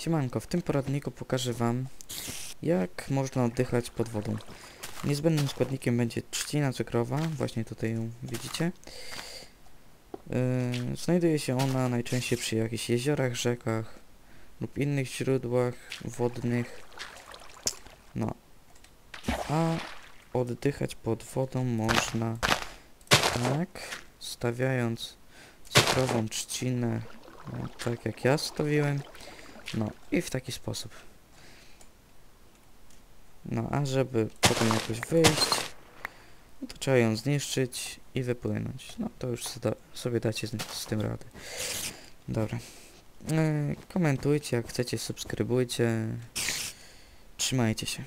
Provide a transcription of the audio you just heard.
Siemanko, w tym poradniku pokażę Wam, jak można oddychać pod wodą. Niezbędnym składnikiem będzie trzcina cukrowa, właśnie tutaj ją widzicie. Yy, znajduje się ona najczęściej przy jakichś jeziorach, rzekach lub innych źródłach wodnych. No. A oddychać pod wodą można tak, stawiając cukrową trzcinę, no, tak jak ja stawiłem. No i w taki sposób. No a żeby potem jakoś wyjść, no to trzeba ją zniszczyć i wypłynąć. No to już sobie da- sobie dacie z, z tym radę. Dobra. E, komentujcie jak chcecie, subskrybujcie. Trzymajcie się.